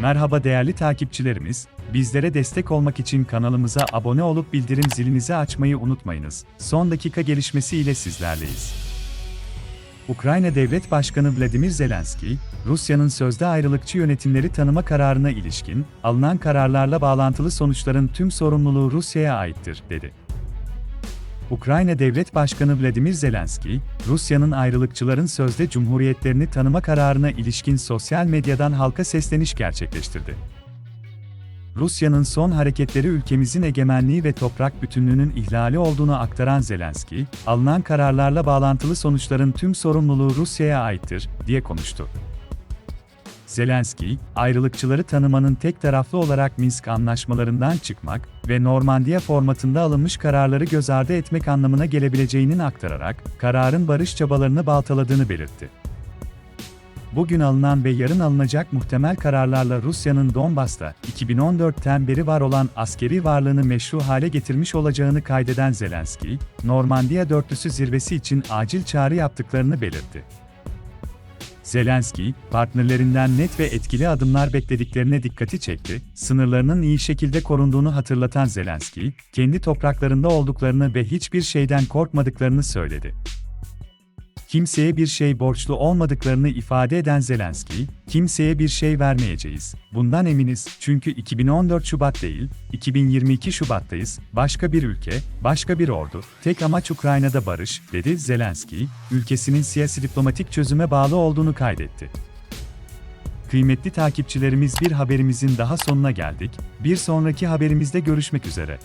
Merhaba değerli takipçilerimiz, bizlere destek olmak için kanalımıza abone olup bildirim zilinizi açmayı unutmayınız. Son dakika gelişmesi ile sizlerleyiz. Ukrayna Devlet Başkanı Vladimir Zelenski, Rusya'nın sözde ayrılıkçı yönetimleri tanıma kararına ilişkin, alınan kararlarla bağlantılı sonuçların tüm sorumluluğu Rusya'ya aittir, dedi. Ukrayna Devlet Başkanı Vladimir Zelenski, Rusya'nın ayrılıkçıların sözde cumhuriyetlerini tanıma kararına ilişkin sosyal medyadan halka sesleniş gerçekleştirdi. Rusya'nın son hareketleri ülkemizin egemenliği ve toprak bütünlüğünün ihlali olduğunu aktaran Zelenski, alınan kararlarla bağlantılı sonuçların tüm sorumluluğu Rusya'ya aittir, diye konuştu. Zelenski, ayrılıkçıları tanımanın tek taraflı olarak Minsk anlaşmalarından çıkmak ve Normandiya formatında alınmış kararları göz ardı etmek anlamına gelebileceğinin aktararak, kararın barış çabalarını baltaladığını belirtti. Bugün alınan ve yarın alınacak muhtemel kararlarla Rusya'nın Donbas'ta 2014'ten beri var olan askeri varlığını meşru hale getirmiş olacağını kaydeden Zelenski, Normandiya dörtlüsü zirvesi için acil çağrı yaptıklarını belirtti. Zelenski, partnerlerinden net ve etkili adımlar beklediklerine dikkati çekti, sınırlarının iyi şekilde korunduğunu hatırlatan Zelenski, kendi topraklarında olduklarını ve hiçbir şeyden korkmadıklarını söyledi. Kimseye bir şey borçlu olmadıklarını ifade eden Zelenski, kimseye bir şey vermeyeceğiz. Bundan eminiz çünkü 2014 Şubat değil, 2022 Şubat'tayız. Başka bir ülke, başka bir ordu. Tek amaç Ukrayna'da barış, dedi Zelenski, ülkesinin siyasi diplomatik çözüme bağlı olduğunu kaydetti. Kıymetli takipçilerimiz bir haberimizin daha sonuna geldik. Bir sonraki haberimizde görüşmek üzere.